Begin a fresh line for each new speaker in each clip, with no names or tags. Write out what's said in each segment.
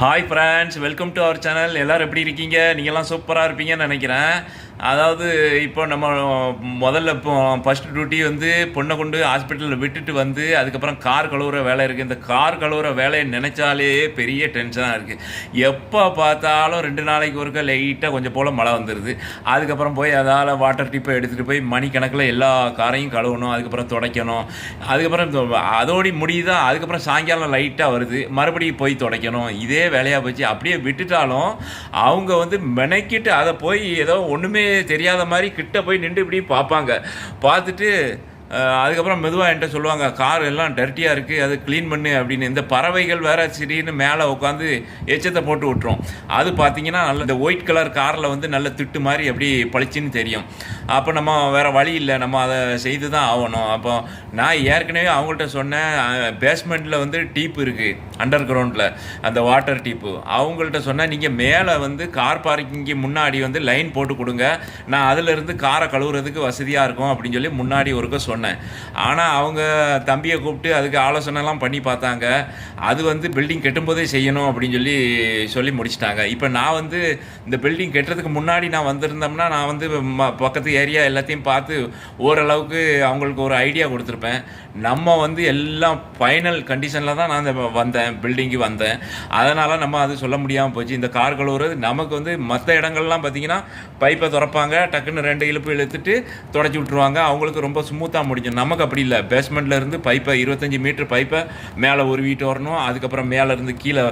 Hi friends welcome to our channel எல்லோரும் எப்படி இருக்கீங்க? நீங்கள்லாம் சூப்பராக இருப்பீங்கன்னு நினைக்கிறேன். அதாவது இப்போ நம்ம முதல்ல இப்போ ஃபஸ்ட் டியூட்டி வந்து பொண்ணை கொண்டு ஹாஸ்பிட்டலில் விட்டுட்டு வந்து அதுக்கப்புறம் கார் கழுவுற வேலை இருக்குது இந்த கார் கழுவுற வேலையை நினச்சாலே பெரிய டென்ஷனாக இருக்குது எப்போ பார்த்தாலும் ரெண்டு நாளைக்கு ஒருக்க லைட்டாக கொஞ்சம் போல் மழை வந்துடுது அதுக்கப்புறம் போய் அதால் வாட்டர் டிப்பை எடுத்துகிட்டு போய் மணிக்கணக்கில் எல்லா காரையும் கழுவணும். அதுக்கப்புறம் துடைக்கணும். அதுக்கப்புறம் அதோடி முடியுதா? அதுக்கப்புறம் சாயங்காலம் லைட்டாக வருது. மறுபடியும் போய் துடைக்கணும். இதே வேலையாக போச்சு. அப்படியே விட்டுட்டாலும் அவங்க வந்து மெனக்கிட்டு அதை போய் ஏதோ ஒன்றுமே தெரியாத மாதிரி கிட்ட போய் நின்று இப்படி பார்ப்பாங்க. பார்த்துட்டு அதுக்கப்புறம் மெதுவாக என்கிட்ட சொல்லுவாங்க கார் எல்லாம் டர்ட்டியாக இருக்குது அதை க்ளீன் பண்ணு அப்படின்னு. இந்த பறவைகள் வேற சரின்னு மேலே உட்காந்து எச்சத்தை போட்டு விட்டுரும். அது பார்த்தீங்கன்னா நல்ல இந்த ஒயிட் கலர் காரில் வந்து நல்ல திட்டு மாதிரி அப்படி பளிச்சுன்னு தெரியும். அப்போ நம்ம வேறு வழி இல்லை. நம்ம அதை செய்து தான் ஆகணும். அப்போ நான் ஏற்கனவே அவங்கள்ட்ட சொன்னேன் பேஸ்மெண்ட்டில் வந்து டீப் இருக்குது அண்டர் கிரவுண்டில் அந்த வாட்டர் டீப்பு அவங்கள்ட்ட சொன்னேன் நீங்கள் மேலே வந்து கார் பார்க்கிங்க்கு முன்னாடி வந்து லைன் போட்டு கொடுங்க. நான் அதிலிருந்து காரை கழுவுறதுக்கு வசதியாக இருக்கும் அப்படின்னு சொல்லி முன்னாடி ஒருக்க சொன்னேன். ஆனால் அவங்க தம்பியை கூப்பிட்டு அதுக்கு ஆலோசனைலாம் பண்ணி பார்த்தாங்க. அது வந்து பில்டிங் கெட்டும்போதே செய்யணும் அப்படின்னு சொல்லி சொல்லி முடிச்சிட்டாங்க. இப்போ நான் வந்து இந்த பில்டிங் கட்டுறதுக்கு முன்னாடி நான் வந்திருந்தோம்னா நான் வந்து ம- பக்கத்து ஏரியா எல்லாத்தையும் பார்த்து ஓரளவுக்கு அவங்களுக்கு ஒரு ஐடியா கொடுத்துருப்பேன். நம்ம வந்து எல்லாம் ஃபைனல் கண்டிஷனில் தான் நான் இந்த வந்தேன் பில்டிங்கு வந்தேன். அதனால் நம்ம அது சொல்ல முடியாமல் போச்சு. இந்த கார் கழுவுறது நமக்கு வந்து மற்ற இடங்கள்லாம் பார்த்தீங்கன்னா பைப்பை திறப்பாங்க டக்குன்னு ரெண்டு இழுப்பு இழுத்துட்டு தொடச்சி விட்ருவாங்க அவங்களுக்கு ரொம்ப ஸ்மூத்தாக முடிஞ்சும். நமக்கு அப்படி இல்லை. பேஸ்மெண்ட்ல இருந்து பைப்பை இருபத்தஞ்சி மீட்டர் பைப்பை மேலே உருவிட்டு வரணும். அதுக்கப்புறம் மேலேருந்து கீழே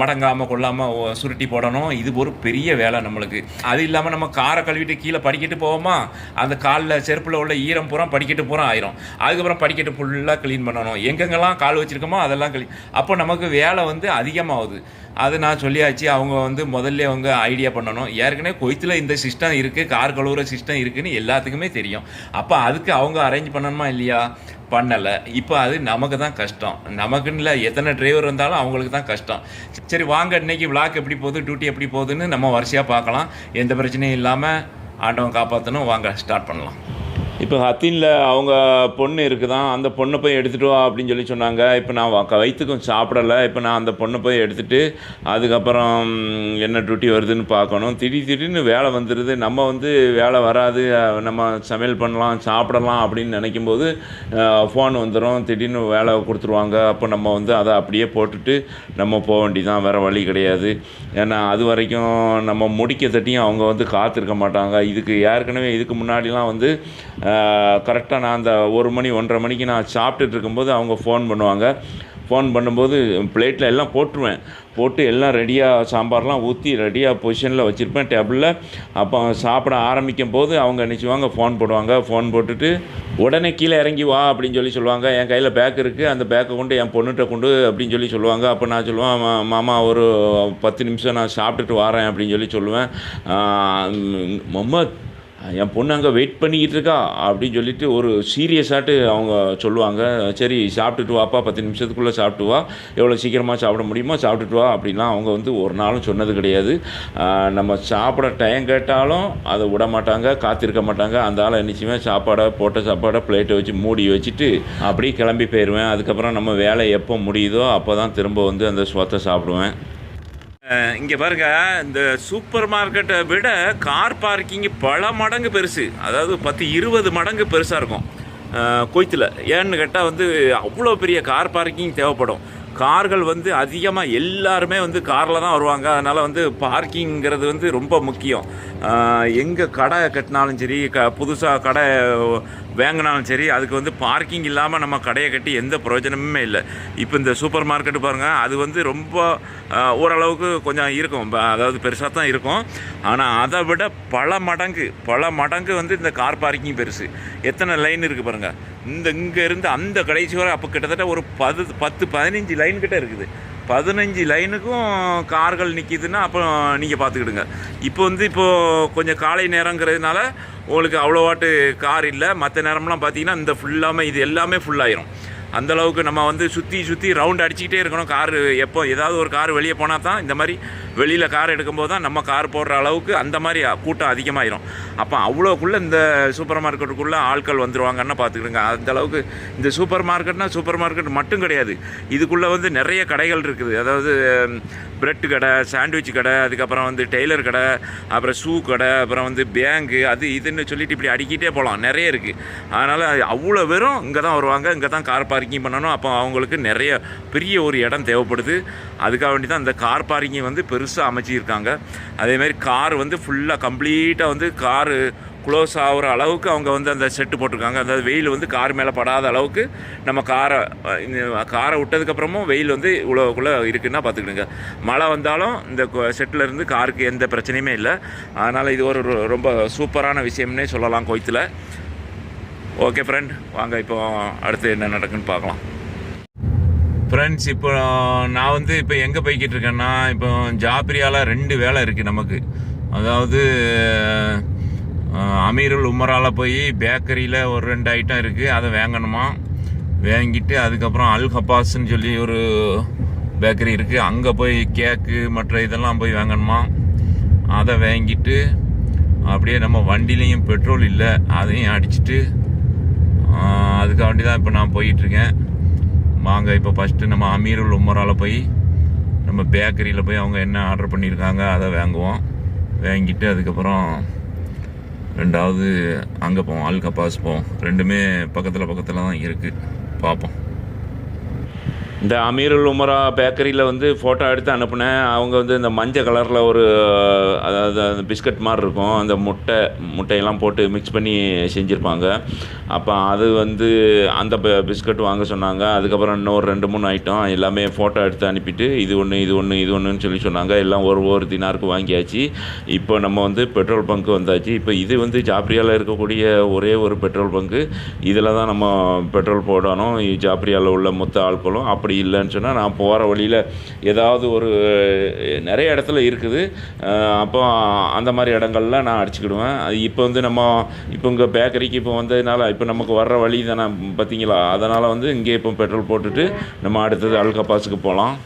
மடங்காமல் கொள்ளாமல் சுருட்டி போடணும். இது ஒரு பெரிய வேலை நம்மளுக்கு. அது இல்லாமல் நம்ம காரை கழுவிட்டு கீழே படிக்கிட்டு போவோமா அந்த காலில் செருப்பில் உள்ள ஈரம் பூரா படிக்கட்டு பூரா ஆயிரும். அதுக்கப்புறம் படிக்கட்டு ஃபுல்லாக க்ளீன் பண்ணணும். எங்கெங்கெல்லாம் கால் வச்சுருக்கோமோ அதெல்லாம் க்ளீன் அப்போ நமக்கு வேலை வந்து அதிகமாகுது. அது நான் சொல்லியாச்சு. அவங்க வந்து முதல்ல அவங்க ஐடியா பண்ணணும். ஏற்கனவே கொய்த்தில் இந்த சிஸ்டம் இருக்குது கார் கழுவுற சிஸ்டம் இருக்குதுன்னு எல்லாத்துக்குமே தெரியும். அப்போ அதுக்கு அவங்க அரேஞ்ச் பண்ணணுமா இல்லையா? பண்ணலை. இப்போ அது நமக்கு தான் கஷ்டம். நமக்குன்னு இல்லை எத்தனை டிரைவர் இருந்தாலும் அவங்களுக்கு தான் கஷ்டம். சரி வாங்க இன்னைக்கு விளாக் எப்படி போகுது டியூட்டி எப்படி போகுதுன்னு நம்ம வரிசையாக பார்க்கலாம். எந்த பிரச்சனையும் இல்லாமல் ஆண்டவன் காப்பாற்றணும் வாங்க ஸ்டார்ட் பண்ணலாம். இப்போ ஹத்தினில் அவங்க பொண்ணு இருக்குதான் அந்த பொண்ணை போய் எடுத்துகிட்டு வா அப்படின்னு சொல்லி சொன்னாங்க. இப்போ நான் வ- வயிற்றுக்கும் சாப்பிடலை. இப்போ நான் அந்த பொண்ணை போய் எடுத்துகிட்டு அதுக்கப்புறம் என்ன டியூட்டி வருதுன்னு பார்க்கணும். திடீர் திடீர்னு வேலை வந்துடுது நம்ம வந்து வேலை வராது. நம்ம சமையல் பண்ணலாம் சாப்பிடலாம் அப்படின்னு நினைக்கும்போது ஃபோன் வந்துடும் திடீர்னு வேலை கொடுத்துருவாங்க. அப்போ நம்ம வந்து அதை அப்படியே போட்டுட்டு நம்ம போக வேண்டியதான் வேறு வழி கிடையாது. ஏன்னா அது வரைக்கும் நம்ம முடிக்க தட்டியும் அவங்க வந்து காத்திருக்க மாட்டாங்க. இதுக்கு ஏற்கனவே இதுக்கு முன்னாடிலாம் வந்து கரெக்டாக நான் அந்த ஒரு மணி ஒன்றரை மணிக்கு நான் சாப்பிட்டுட்டு இருக்கும்போது அவங்க ஃபோன் பண்ணுவாங்க. ஃபோன் பண்ணும்போது பிளேட்டில் எல்லாம் போட்டுருவேன். போட்டு எல்லாம் ரெடியாக சாம்பார்லாம் ஊற்றி ரெடியாக பொசிஷனில் வச்சுருப்பேன். டேபிளில் அப்போ சாப்பிட ஆரம்பிக்கும் போது அவங்க நினச்சிவாங்க ஃபோன் போடுவாங்க. ஃபோன் போட்டுட்டு உடனே கீழே இறங்கி வா அப்படின்னு சொல்லி சொல்லுவாங்க. என் கையில் பேக் இருக்குது அந்த பேக்கை கொண்டு என் பொண்ணுகிட்ட கொண்டு அப்படின்னு சொல்லி சொல்லுவாங்க. அப்போ நான் சொல்லுவேன் மாமா ஒரு பத்து நிமிஷம் நான் சாப்பிட்டுட்டு வரேன் அப்படின்னு சொல்லி சொல்லுவேன். மொம்மத் என் பொண்ணு அங்கே வெயிட் பண்ணிக்கிட்டு இருக்கா அப்படின்னு சொல்லிட்டு ஒரு சீரியஸாட்டு அவங்க சொல்லுவாங்க. சரி சாப்பிட்டுட்டு வாப்பா பத்து நிமிஷத்துக்குள்ளே சாப்பிட்டு வா. எவ்வளோ சீக்கிரமாக சாப்பிட முடியுமோ சாப்பிட்டுட்டு வா அப்படின்லாம் அவங்க வந்து ஒரு நாளும் சொன்னது கிடையாது. நம்ம சாப்பிட டைம் கேட்டாலும் அதை விட மாட்டாங்க காத்திருக்க மாட்டாங்க. அந்த ஆள் என்னச்சுமே சாப்பாடை போட்ட சாப்பாடை பிளேட்டை வச்சு மூடி வச்சுட்டு அப்படியே கிளம்பி போயிடுவேன் அதுக்கப்புறம் நம்ம வேலை எப்போ முடியுதோ அப்போ தான் திரும்ப வந்து அந்த சுவத்தை சாப்பிடுவேன். இங்கே பாருங்க இந்த சூப்பர் மார்க்கெட்டை விட கார் பார்க்கிங் பல மடங்கு பெருசு. அதாவது பத்து இருபது மடங்கு பெருசாக இருக்கும். கொய்த்தில். ஏன்னு கேட்டால் வந்து அவ்வளோ பெரிய கார் பார்க்கிங் தேவைப்படும். கார்கள் வந்து அதிகமாக எல்லாருமே வந்து காரில் தான் வருவாங்க. அதனால் வந்து பார்க்கிங்கிறது வந்து ரொம்ப முக்கியம். எங்கே கடை கட்டினாலும் சரி க புதுசாக கடை வாங்கினாலும் சரி அதுக்கு வந்து பார்க்கிங் இல்லாமல் நம்ம கடையை கட்டி எந்த பிரயோஜனமுமே இல்லை. இப்போ இந்த சூப்பர் மார்க்கெட்டு பாருங்கள் அது வந்து ரொம்ப ஓரளவுக்கு கொஞ்சம் இருக்கும். ப- அதாவது பெருசாக தான் இருக்கும். ஆனால் அதை விட பல மடங்கு பல மடங்கு வந்து இந்த கார் பார்க்கிங் பெருசு. எத்தனை லைன் இருக்குது பாருங்கள் இந்த இங்கேருந்து அந்த கடைசி வரை அப்போ கிட்டத்தட்ட ஒரு பது பத்து பதினஞ்சு லைன் கிட்ட இருக்குது. பதினஞ்சு லைனுக்கும் கார்கள் நிற்கிதுன்னா அப்போ நீங்கள் பார்த்துக்கிடுங்க இப்போ வந்து இப்போது கொஞ்சம் காலை நேரங்கிறதுனால உங்களுக்கு அவ்வளோவாட்டு கார் இல்லை. மற்ற நேரம்லாம் பார்த்தீங்கன்னா இந்த ஃபுல்லாமே இது எல்லாமே ஃபுல்லாயிரும் அந்தளவுக்கு நம்ம வந்து சுற்றி சுற்றி ரவுண்ட் அடிச்சுக்கிட்டே இருக்கணும். கார் எப்போ ஏதாவது ஒரு கார் வெளியே போனால் தான் இந்த மாதிரி வெளியில் கார் எடுக்கும்போது தான் நம்ம கார் போடுற அளவுக்கு அந்த மாதிரி கூட்டம் அதிகமாகிடும் அப்போ அவ்வளோக்குள்ளே இந்த சூப்பர் மார்க்கெட்டுக்குள்ளே ஆட்கள் வந்துடுவாங்கன்னு பார்த்துக்கிடுங்க. அந்த அளவுக்கு இந்த சூப்பர் மார்க்கெட்னா சூப்பர் மார்க்கெட் மட்டும் கிடையாது. இதுக்குள்ளே வந்து நிறைய கடைகள் இருக்குது. அதாவது பிரெட் கடை சாண்ட்விச் கடை அதுக்கப்புறம் வந்து டெய்லர் கடை அப்புறம் ஷூ கடை அப்புறம் வந்து பேங்கு அது இதுன்னு சொல்லிட்டு இப்படி அடிக்கிட்டே போகலாம் நிறைய இருக்குது அதனால் அவ்வளோ பேரும் இங்கே தான் வருவாங்க. இங்கே தான் கார் பார்க்கிங் பண்ணணும். அப்போ அவங்களுக்கு நிறைய பெரிய ஒரு இடம் தேவைப்படுது. அதுக்காக வேண்டி தான் இந்த கார் பார்க்கிங் வந்து பெருசாக அமைச்சிருக்காங்க. அதேமாதிரி கார் வந்து ஃபுல்லாக கம்ப்ளீட்டாக வந்து காரு க்ளோஸ் ஆகிற அளவுக்கு அவங்க வந்து அந்த செட்டு போட்டிருக்காங்க. அதாவது வெயில் வந்து கார் மேலே படாத அளவுக்கு நம்ம காரை காரை விட்டதுக்கப்புறமும் வெயில் வந்து இவ்வளோக்குள்ளே இருக்குன்னா பார்த்துக்கிடுங்க. மழை வந்தாலும் இந்த செட்டில் இருந்து காருக்கு எந்த பிரச்சனையுமே இல்லை. அதனால் இது ஒரு ரொ- ரொம்ப சூப்பரான விஷயம்னே சொல்லலாம் கொய்த்தில். ஓகே ஃப்ரெண்ட் வாங்க இப்போ அடுத்து என்ன நடக்குன்னு பார்க்கலாம். ஃப்ரெண்ட்ஸ் இப்போ நான் வந்து இப்போ எங்கே போய்கிட்டு இருக்கேன்னா இப்போ ஜாப்ரியால ரெண்டு வேலை இருக்குது நமக்கு. அதாவது அமீருல் உமரால போய் பேக்கரியில் ஒரு ரெண்டு ஐட்டம் இருக்குது அதை வாங்கணுமா? வாங்கிட்டு அதுக்கப்புறம் அல் ஹப்பாஸ்ன்னு சொல்லி ஒரு பேக்கரி இருக்குது அங்கே போய் கேக்கு மற்ற இதெல்லாம் போய் வாங்கணுமா? அதை வாங்கிட்டு அப்படியே நம்ம வண்டிலையும் பெட்ரோல் இல்லை அதையும் அடிச்சிட்டு அதுக்காண்டி அதுக்காக வேண்டி தான் இப்போ நான் போயிட்டுருக்கேன் வாங்க இப்போ ஃபஸ்ட்டு நம்ம அமீருல் உமரால் போய் நம்ம பேக்கரியில் போய் அவங்க என்ன ஆர்டர் பண்ணியிருக்காங்க அதை வாங்குவோம். வாங்கிட்டு அதுக்கப்புறம் ரெண்டாவது அங்கே போவோம் அல்கப்பாஸ் போவோம். ரெண்டுமே பக்கத்தில் பக்கத்தில் தான் இருக்குது பார்ப்போம். இந்த அமீருல் உமரா பேக்கரியில் வந்து ஃபோட்டோ எடுத்து அனுப்புனேன். அவங்க வந்து இந்த மஞ்சள் கலரில் ஒரு அதாவது அந்த பிஸ்கட் மாதிரி இருக்கும். அந்த முட்டை முட்டையெல்லாம் போட்டு மிக்ஸ் பண்ணி செஞ்சுருப்பாங்க. அப்போ அது வந்து அந்த பிஸ்கட் வாங்க சொன்னாங்க. அதுக்கப்புறம் இன்னொரு ரெண்டு மூணு ஐட்டம் எல்லாமே ஃபோட்டோ எடுத்து அனுப்பிட்டு இது ஒன்று இது ஒன்று இது ஒன்றுன்னு சொல்லி சொன்னாங்க. எல்லாம் ஒரு ஒரு தினாருக்கு வாங்கியாச்சு. இப்போ நம்ம வந்து பெட்ரோல் பங்க் வந்தாச்சு. இப்போ இது வந்து ஜாப்ரியாவில் இருக்கக்கூடிய ஒரே ஒரு பெட்ரோல் பங்கு இதில் தான் நம்ம பெட்ரோல் போடணும் ஜாப்ரியாவில் உள்ள மொத்த ஆட்களும். அப்படி இல்லைன்னு சொன்னால் நான் போகிற வழியில் ஏதாவது ஒரு நிறைய இடத்துல இருக்குது. அப்போ அந்த மாதிரி இடங்கள்ல நான் அடிச்சுக்கிடுவேன். அது இப்போ வந்து நம்ம இப்போ இங்கே பேக்கரிக்கு இப்போ வந்ததுனால இப்போ நமக்கு வர்ற வழி தானே பார்த்தீங்களா அதனால் வந்து இங்கே இப்போ பெட்ரோல் போட்டுட்டு நம்ம அடுத்தது அல்கப்பாஸுக்கு போகலாம்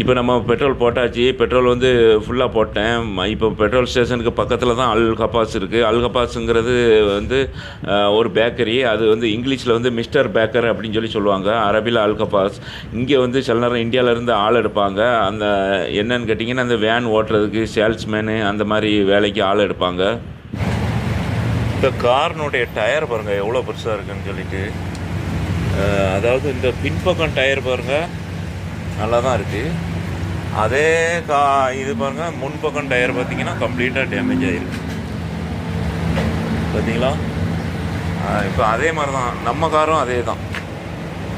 இப்போ நம்ம பெட்ரோல் போட்டாச்சு. பெட்ரோல் வந்து ஃபுல்லாக போட்டேன். இப்போ பெட்ரோல் ஸ்டேஷனுக்கு பக்கத்தில் தான் அல் இருக்குது அல்கபாஸுங்கிறது வந்து ஒரு பேக்கரி அது வந்து இங்கிலீஷில் வந்து மிஸ்டர் பேக்கர் அப்படின்னு சொல்லி சொல்லுவாங்க. அரபியில் அல் இங்கே வந்து சில நேரம் இந்தியாவிலேருந்து ஆள் எடுப்பாங்க. அந்த என்னன்னு கேட்டிங்கன்னா அந்த வேன் ஓட்டுறதுக்கு சேல்ஸ்மேனு அந்த மாதிரி வேலைக்கு ஆள் எடுப்பாங்க. இந்த கார்னுடைய டயர் பாருங்கள் எவ்வளோ பெருசாக இருக்குன்னு சொல்லிட்டு. அதாவது இந்த பின்பக்கம் டயர் பாருங்கள் நல்லா தான் இருக்குது அதே கா இது பாருங்கள் முன்பக்கம் டயர் பார்த்தீங்கன்னா கம்ப்ளீட்டாக டேமேஜ் ஆகிருக்கு பார்த்தீங்களா? இப்போ அதே மாதிரி தான் நம்ம காரும் அதே தான்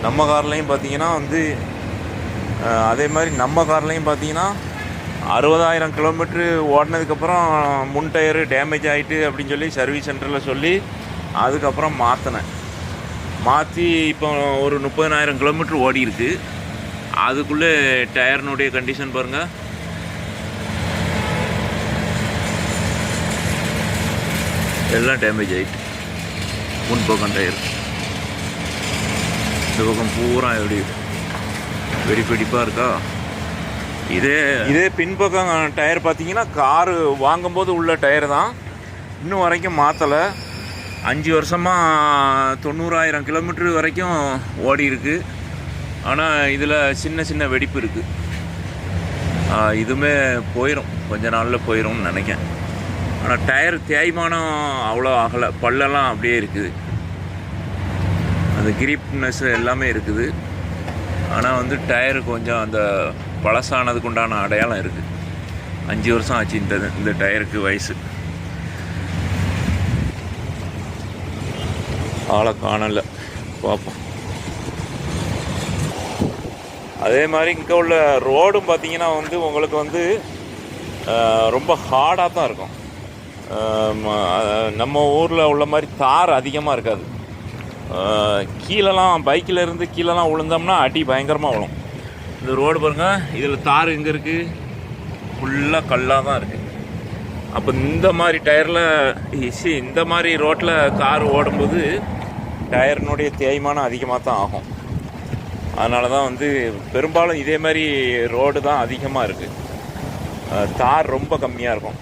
நம்ம கார்லேயும் பார்த்தீங்கன்னா வந்து அதே மாதிரி நம்ம கார்லேயும் பார்த்தீங்கன்னா அறுபதாயிரம் கிலோமீட்ரு ஓடினதுக்கப்புறம் முன் டயரு டேமேஜ் ஆகிட்டு அப்படின்னு சொல்லி சர்வீஸ் சென்டரில் சொல்லி அதுக்கப்புறம் மாற்றினேன் மாற்றி இப்போ ஒரு முப்பதனாயிரம் கிலோமீட்ரு ஓடி இருக்குது அதுக்குள்ளே டயர்னுடைய கண்டிஷன் பாருங்கள் எல்லாம் டேமேஜ் ஆகிட்டு முன் பக்கம் டயர் இந்த பக்கம் பூரா எப்படி வெடி வெடிப்பாக இருக்கா? இதே இதே பின்பக்கம் டயர் பார்த்தீங்கன்னா காரு வாங்கும்போது உள்ள டயர் தான். இன்னும் வரைக்கும் மாற்றலை அஞ்சு வருஷமாக தொண்ணூறாயிரம் கிலோமீட்டர் வரைக்கும் ஓடி இருக்குது ஆனால் இதில் சின்ன சின்ன வெடிப்பு இருக்குது இதுவுமே போயிடும் கொஞ்ச நாளில் போயிடும்னு நினைக்கேன் ஆனால் டயர் தேய்மானம் அவ்வளோ ஆகலை. பல்லெல்லாம் அப்படியே இருக்குது. அந்த கிரிப்னஸ் எல்லாமே இருக்குது. ஆனால் வந்து டயர் கொஞ்சம் அந்த பழசானதுக்கு உண்டான அடையாளம் இருக்குது அஞ்சு வருஷம் ஆச்சு இந்த இந்த டயருக்கு வயசு. ஆளை காணலை. பார்ப்போம் அதே மாதிரி இங்கே உள்ள ரோடும் பார்த்தீங்கன்னா வந்து உங்களுக்கு வந்து ரொம்ப ஹார்டாக தான் இருக்கும். நம்ம ஊரில் உள்ள மாதிரி தார் அதிகமாக இருக்காது. அஹ், கீழெல்லாம் பைக்கில் இருந்து கீழெல்லாம் விழுந்தோம்னா அடி பயங்கரமாக விழும். இந்த ரோடு பாருங்கள் இதில் தார் எங்கே இருக்குது ஃபுல்லாக கல்லாக தான் இருக்குது அப்போ இந்த மாதிரி டயரில் சி இந்த மாதிரி ரோட்டில் கார் ஓடும்போது டயரினுடைய தேய்மானம் அதிகமாக தான் ஆகும். அதனால தான் வந்து பெரும்பாலும் இதே மாதிரி ரோடு தான் அதிகமாக இருக்குது தார் ரொம்ப கம்மியாக இருக்கும்.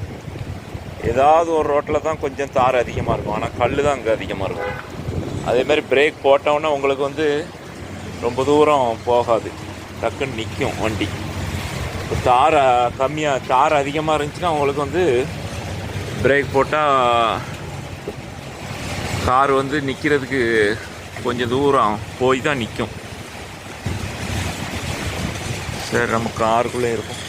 ஏதாவது ஒரு ரோட்டில் தான் கொஞ்சம் தார் அதிகமாக இருக்கும். ஆனால் கல் தான் அங்கே அதிகமாக இருக்கும். அதே மாதிரி பிரேக் போட்டோன்னே உங்களுக்கு வந்து ரொம்ப தூரம் போகாது. டக்குன்னு நிற்கும் வண்டி. இப்போ தார் கம்மியாக தார் அதிகமாக இருந்துச்சுன்னா உங்களுக்கு வந்து பிரேக் போட்டால் கார் வந்து நிற்கிறதுக்கு கொஞ்சம் தூரம் போய் தான் நிற்கும் சரி நம்ம காருக்குள்ளே இருக்கும்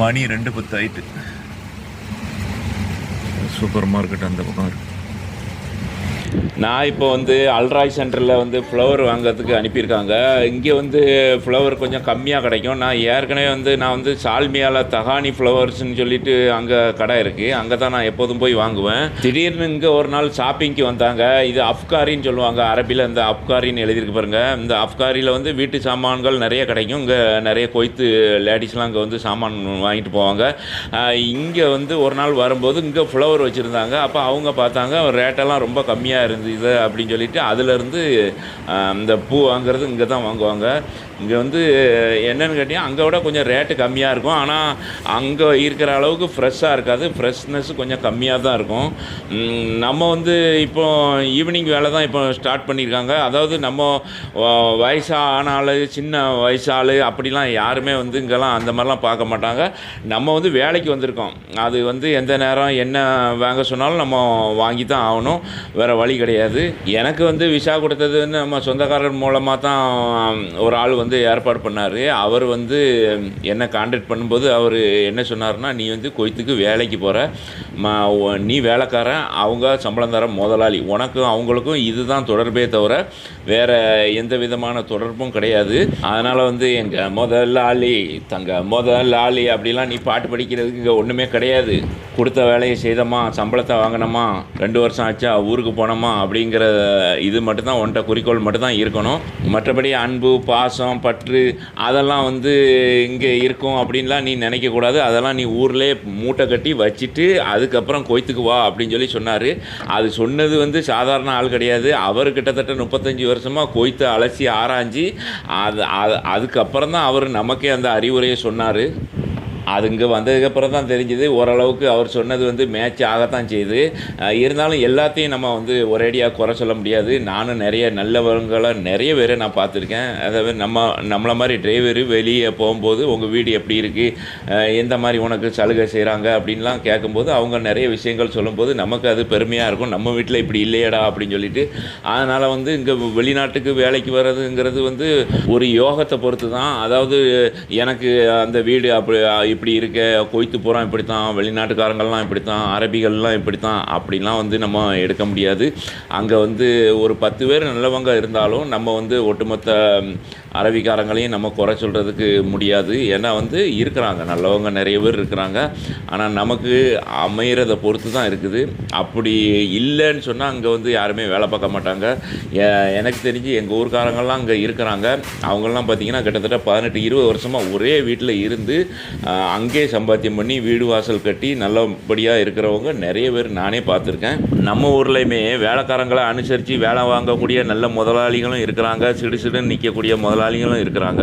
மணி ரெண்டு பத்து ஆயிட்டு. சூப்பர் மார்க்கெட் அந்த பக்கம் இருக்கு. நான் இப்போ வந்து அல்ராய் சென்டரில் வந்து ஃப்ளவர் வாங்குறதுக்கு அனுப்பியிருக்காங்க. இங்கே வந்து ஃப்ளவர் கொஞ்சம் கம்மியாக கிடைக்கும். நான் ஏற்கனவே வந்து நான் வந்து சால்மியாவில் தகானி ஃப்ளவர்ஸ்னு சொல்லிட்டு அங்கே கடை இருக்குது அங்கே தான் நான் எப்போதும் போய் வாங்குவேன். திடீர்னு இங்கே ஒரு நாள் ஷாப்பிங்க்கு வந்தாங்க. இது அப்காரின்னு சொல்லுவாங்க அரபியில் இந்த அப்காரின்னு எழுதியிருக்கு பாருங்க. இந்த அப்காரியில் வந்து வீட்டு சாமான்கள் நிறைய கிடைக்கும். இங்கே நிறைய கொய்த்து லேடிஸ்லாம் இங்கே வந்து சாமான் வாங்கிட்டு போவாங்க. இங்கே வந்து ஒரு நாள் வரும்போது இங்கே ஃப்ளவர் வச்சுருந்தாங்க. அப்போ அவங்க பார்த்தாங்க ரேட்டெல்லாம் ரொம்ப கம்மியாக இருந்தது அப்படின்னு சொல்லிட்டு அதுலேருந்து இந்த பூ வாங்குறது இங்கே தான் வாங்குவாங்க. இங்கே வந்து என்னென்னு கேட்டிங்கன்னா அங்கே விட கொஞ்சம் ரேட்டு கம்மியாக இருக்கும். ஆனால் அங்கே இருக்கிற அளவுக்கு ஃப்ரெஷ்ஷாக இருக்காது. ஃப்ரெஷ்னஸ் கொஞ்சம் கம்மியாக தான் இருக்கும். நம்ம வந்து இப்போ ஈவினிங் வேலை தான் இப்போ ஸ்டார்ட் பண்ணியிருக்காங்க. அதாவது நம்ம வ- வயசான ஆள் சின்ன வயசாள் அப்படிலாம் யாருமே வந்து இங்கெல்லாம் அந்த மாதிரிலாம் பார்க்க மாட்டாங்க. நம்ம வந்து வேலைக்கு வந்திருக்கோம். அது வந்து எந்த நேரம் என்ன வாங்க சொன்னாலும் நம்ம வாங்கி தான் ஆகணும். வேறு வழி கிடையாது. எனக்கு வந்து விசா கொடுத்தது வந்து நம்ம சொந்தக்காரர் மூலமாக தான் ஒரு ஆள் வந்து வந்து ஏற்பாடு பண்ணார். அவர் வந்து என்னை காண்டாக்ட் பண்ணும்போது அவர் என்ன சொன்னார்னா நீ வந்து கொய்த்துக்கு வேலைக்கு போகிற நீ வேலைக்காரன். அவங்க சம்பளம் தர முதலாளி. உனக்கும் அவங்களுக்கும் இதுதான் தொடர்பே தவிர வேறு எந்த விதமான தொடர்பும் கிடையாது. அதனால் வந்து எங்கள் முதலாளி தங்க முதலாளி அப்படிலாம் நீ பாட்டு படிக்கிறதுக்கு இங்கே ஒன்றுமே கிடையாது. கொடுத்த வேலையை செய்தோமா சம்பளத்தை வாங்கினோமா ரெண்டு வருஷம் ஆச்சா ஊருக்கு போனோமா அப்படிங்கிற இது மட்டும்தான் உன்ட்ட குறிக்கோள் மட்டும்தான் இருக்கணும். மற்றபடி அன்பு பாசம் பற்று அதெல்லாம் வந்து இங்கே இருக்கும் அப்படின்லாம் நீ நினைக்கக்கூடாது. அதெல்லாம் நீ ஊர்லேயே மூட்டை கட்டி வச்சுட்டு அதுக்கப்புறம் கொய்த்துக்கு வா அப்படின்னு சொல்லி சொன்னார். அது சொன்னது வந்து சாதாரண ஆள் கிடையாது. அவர் கிட்டத்தட்ட முப்பத்தஞ்சு வருஷமாக கொய்த்து அலசி ஆராய்ஞ்சி அது அது- அதுக்கப்புறம் தான் அவர் நமக்கே அந்த அறிவுரையை சொன்னார். அது இங்கே வந்ததுக்கப்புறம் தான் தெரிஞ்சுது. ஓரளவுக்கு அவர் சொன்னது வந்து மேட்ச் ஆகத்தான் செய்யுது இருந்தாலும் எல்லாத்தையும் நம்ம வந்து ஒரேடியாக குறை சொல்ல முடியாது. நானும் நிறைய நல்லவங்களை நிறைய பேரை நான் பார்த்துருக்கேன். அதாவது நம்ம நம்மளை மாதிரி டிரைவரு வெளியே போகும்போது உங்கள் வீடு எப்படி இருக்குது எந்த மாதிரி உனக்கு சலுகை செய்கிறாங்க அப்படின்லாம் கேட்கும்போது அவங்க நிறைய விஷயங்கள் சொல்லும்போது நமக்கு அது பெருமையாக இருக்கும். நம்ம வீட்டில் இப்படி இல்லையடா அப்படின்னு சொல்லிட்டு. அதனால் வந்து இங்கே வெளிநாட்டுக்கு வேலைக்கு வர்றதுங்கிறது வந்து ஒரு யோகத்தை பொறுத்து தான் அதாவது எனக்கு அந்த வீடு அப்படி இப்படி இருக்க கொய்த்து போகிறோம் இப்படி தான் வெளிநாட்டுக்காரங்கள்லாம் இப்படி தான் அரபிகள்லாம் இப்படி தான் அப்படிலாம் வந்து நம்ம எடுக்க முடியாது. அங்கே வந்து ஒரு பத்து பேர் நல்லவங்க இருந்தாலும் நம்ம வந்து ஒட்டுமொத்த அரபிக்காரங்களையும் நம்ம குறை சொல்கிறதுக்கு முடியாது. ஏன்னா வந்து இருக்கிறாங்க. நல்லவங்க நிறைய பேர் இருக்கிறாங்க. ஆனால் நமக்கு அமையிறதை பொறுத்து தான் இருக்குது. அப்படி இல்லைன்னு சொன்னால் அங்கே வந்து யாருமே வேலை பார்க்க மாட்டாங்க. எனக்கு தெரிஞ்சு எங்கள் ஊர்க்காரங்கள்லாம் அங்கே இருக்கிறாங்க. அவங்கெல்லாம் பார்த்திங்கன்னா கிட்டத்தட்ட பதினெட்டு இருபது வருஷமாக ஒரே வீட்டில் இருந்து அங்கே அங்கேயே சம்பாத்தியம் பண்ணி வீடு வாசல் கட்டி நல்லபடியாக இருக்கிறவங்க நிறைய பேர் நானே பார்த்துருக்கேன். நம்ம ஊர்லேயுமே வேலைக்காரங்களை அனுசரித்து வேலை வாங்கக்கூடிய நல்ல முதலாளிகளும் இருக்கிறாங்க. சிடு சிடுன்னு நிற்கக்கூடிய முதலாளிகளும் இருக்கிறாங்க.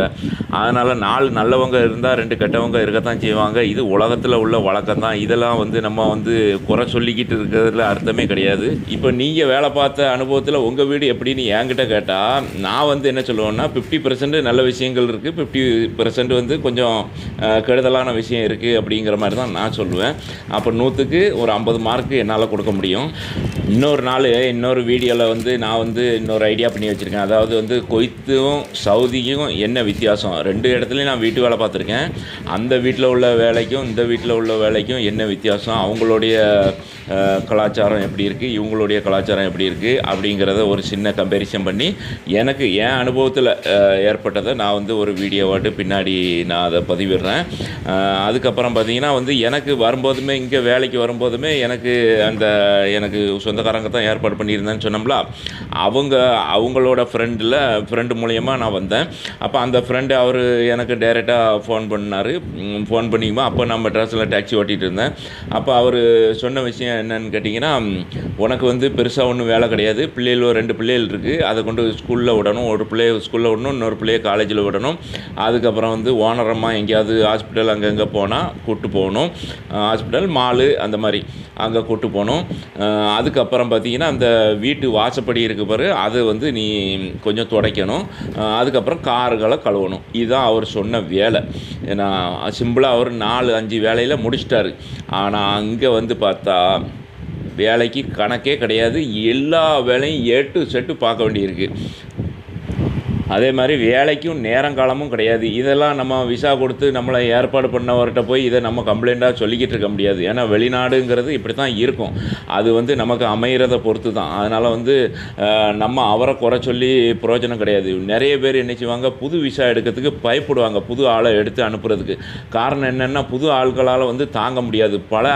அதனால் நாலு நல்லவங்க இருந்தால் ரெண்டு கெட்டவங்க இருக்கத்தான் செய்வாங்க. இது உலகத்தில் உள்ள வழக்கம் தான் இதெல்லாம் வந்து நம்ம வந்து குறை சொல்லிக்கிட்டு இருக்கிறதுல அர்த்தமே கிடையாது. இப்போ நீங்கள் வேலை பார்த்த அனுபவத்தில் உங்கள் வீடு எப்படின்னு என்கிட்ட கேட்டால் நான் வந்து என்ன சொல்லுவேன்னா ஃபிஃப்டி பர்சன்ட் நல்ல விஷயங்கள் இருக்குது ஃபிஃப்டி பர்சன்ட் வந்து கொஞ்சம் கெடுதலான விஷயம் இருக்குது அப்படிங்கிற மாதிரி தான் நான் சொல்லுவேன். அப்போ நூற்றுக்கு ஒரு ஐம்பது மார்க்கு என்னால் கொடுக்க முடியும். இன்னொரு நாள் இன்னொரு வீடியோவில் வந்து நான் வந்து இன்னொரு ஐடியா பண்ணி வச்சுருக்கேன். அதாவது வந்து கொய்த்தும் சவுதியும் என்ன வித்தியாசம்? ரெண்டு இடத்துலையும் நான் வீட்டு வேலை பார்த்துருக்கேன். அந்த வீட்டில் உள்ள வேலைக்கும் இந்த வீட்டில் உள்ள வேலைக்கும் என்ன வித்தியாசம்? அவங்களுடைய கலாச்சாரம் எப்படி இருக்குது இவங்களுடைய கலாச்சாரம் எப்படி இருக்குது அப்படிங்கிறத ஒரு சின்ன கம்பேரிசன் பண்ணி எனக்கு என் அனுபவத்தில் ஏற்பட்டதை நான் வந்து ஒரு வீடியோவாட்டு பின்னாடி நான் அதை பதிவிடுறேன். அதுக்கப்புறம் பார்த்தீங்கன்னா வந்து எனக்கு வரும்போதுமே இங்கே வேலைக்கு வரும்போதுமே எனக்கு அந்த எனக்கு சொந்தக்காரங்க தான் ஏற்பாடு பண்ணியிருந்தேன்னு சொன்னோம்ல. அவங்க அவங்களோட ஃப்ரெண்டில் ஃப்ரெண்டு மூலயமா நான் வந்தேன். அப்போ அந்த ஃப்ரெண்டு அவர் எனக்கு டைரெக்டாக ஃபோன் பண்ணார். ஃபோன் பண்ணிக்குமா அப்போ நான் மெட்ராஸில் டாக்ஸி ஓட்டிகிட்டு இருந்தேன். அப்போ அவர் சொன்ன விஷயம் என்னன்னு கேட்டிங்கன்னா உனக்கு வந்து பெருசாக ஒன்றும் வேலை கிடையாது. பிள்ளைகள் ரெண்டு பிள்ளைகள் இருக்குது அதை கொண்டு ஸ்கூலில் விடணும். ஒரு பிள்ளைய ஸ்கூலில் விடணும் இன்னொரு பிள்ளைய காலேஜில் விடணும். அதுக்கப்புறம் வந்து ஓனரமாக எங்கேயாவது ஹாஸ்பிட்டல் அங்கங்கே போனால் கூப்பிட்டு போகணும். ஹாஸ்பிட்டல் மாலு அந்த மாதிரி அங்கே கூப்பிட்டு போகணும். அதுக்கப்புறம் பார்த்தீங்கன்னா அந்த வீட்டு வாசப்படி இருக்கு பாரு அது வந்து நீ கொஞ்சம் துடைக்கணும். அதுக்கப்புறம் கார்களை கழுவணும். இதுதான் அவர் சொன்ன வேலை. ஏன்னா சிம்பிளாக அவர் நாலு அஞ்சு வேலையில் முடிச்சிட்டாரு. ஆனால் அங்கே வந்து பார்த்தா வேலைக்கு கணக்கே கிடையாது. எல்லா வேலையும் ஏட்டு செட்டு பார்க்க வேண்டியிருக்கு. அதே மாதிரி வேலைக்கும் நேரங்காலமும் கிடையாது. இதெல்லாம் நம்ம விசா கொடுத்து நம்மளை ஏற்பாடு பண்ணவர்கிட்ட போய் இதை நம்ம கம்ப்ளைண்ட்டாக சொல்லிக்கிட்டு இருக்க முடியாது. ஏன்னா வெளிநாடுங்கிறது இப்படி தான் இருக்கும். அது வந்து நமக்கு அமைகிறத பொறுத்து தான் அதனால் வந்து நம்ம அவரை குறை சொல்லி பிரயோஜனம் கிடையாது. நிறைய பேர் என்ன செய்வாங்க? புது விசா எடுக்கிறதுக்கு பயப்படுவாங்க. புது ஆளை எடுத்து அனுப்புறதுக்கு. காரணம் என்னென்னா புது ஆட்களால் வந்து தாங்க முடியாது. பல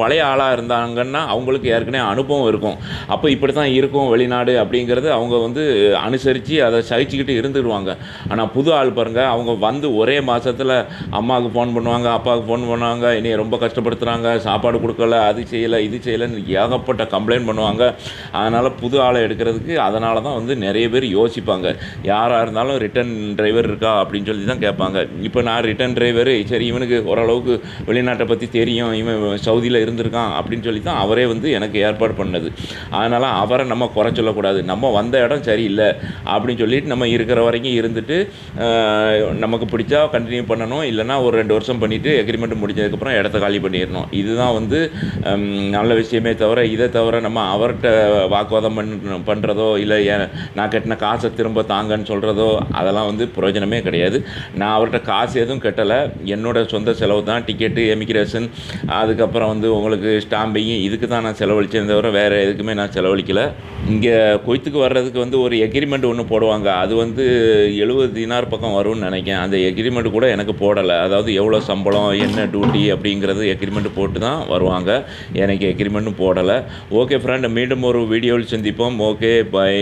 பழைய ஆளாக இருந்தாங்கன்னா அவங்களுக்கு ஏற்கனவே அனுபவம் இருக்கும். அப்போ இப்படி தான் இருக்கும் வெளிநாடு அப்படிங்கிறது அவங்க வந்து அனுசரித்து அதை சகிச்சுக்கிட்டு இருந்துடுவாங்க ஆனால் புது ஆள் பாருங்கள் அவங்க வந்து ஒரே மாதத்தில் அம்மாவுக்கு ஃபோன் பண்ணுவாங்க அப்பாவுக்கு ஃபோன் பண்ணுவாங்க என்னையை ரொம்ப கஷ்டப்படுத்துகிறாங்க சாப்பாடு கொடுக்கல அது செய்யலை இது செய்யலைன்னு ஏகப்பட்ட கம்ப்ளைண்ட் பண்ணுவாங்க. அதனால் புது ஆளை எடுக்கிறதுக்கு அதனால தான் வந்து நிறைய பேர் யோசிப்பாங்க. யாராக இருந்தாலும் ரிட்டன் டிரைவர் இருக்கா அப்படின்னு சொல்லி தான் கேட்பாங்க. இப்போ நான் ரிட்டன் டிரைவர் சரி இவனுக்கு ஓரளவுக்கு வெளிநாட்டை பற்றி தெரியும் இவன் சவுதியில் இருந்திருக்கான் அப்படின்னு சொல்லி தான் அவரே வந்து எனக்கு ஏற்பாடு பண்ணது. அதனால் அவரை நம்ம குறை சொல்லக்கூடாது. நம்ம வந்த இடம் சரியில்லை அப்படின்னு சொல்லிட்டு நம்ம இருக்கிற வரைக்கும் இருந்துட்டு நமக்கு பிடிச்சா கண்டினியூ பண்ணணும். இல்லைன்னா ஒரு ரெண்டு வருஷம் பண்ணிவிட்டு எக்ரிமெண்ட் முடிஞ்சதுக்கப்புறம் இடத்த காலி பண்ணிடணும். இதுதான் வந்து நல்ல விஷயமே தவிர இதை தவிர நம்ம அவர்கிட்ட வாக்குவாதம் பண்ண பண்ணுறதோ இல்லை ஏன் நான் கட்டின காசை திரும்ப தாங்கன்னு சொல்கிறதோ அதெல்லாம் வந்து பிரயோஜனமே கிடையாது. நான் அவர்கிட்ட காசு எதுவும் கட்டலை. என்னோட சொந்த செலவு தான். டிக்கெட்டு எமிக்ரேஷன் அதுக்கப்புறம் வந்து உங்களுக்கு ஸ்டாம்பிங் இதுக்கு தான் நான் செலவழித்தேன் தவிர வேறு எதுக்குமே நான் செலவழிக்கலை. இங்கே கொய்த்துக்கு வர்றதுக்கு வந்து ஒரு எக்ரிமெண்ட் ஒன்று போடுவாங்க. அது வந்து எழுபது தினார் பக்கம் வரும்னு நினைக்கிறேன். அந்த எக்ரிமெண்ட் கூட எனக்கு போடலை. அதாவது எவ்வளோ சம்பளம் என்ன டியூட்டி அப்படிங்கிறது எக்ரிமெண்ட் போட்டு தான் வருவாங்க. எனக்கு எக்ரிமெண்ட்டும் போடலை. ஓகே ஃப்ரெண்ட் மீண்டும் ஒரு வீடியோவில் சந்திப்போம். Okay bye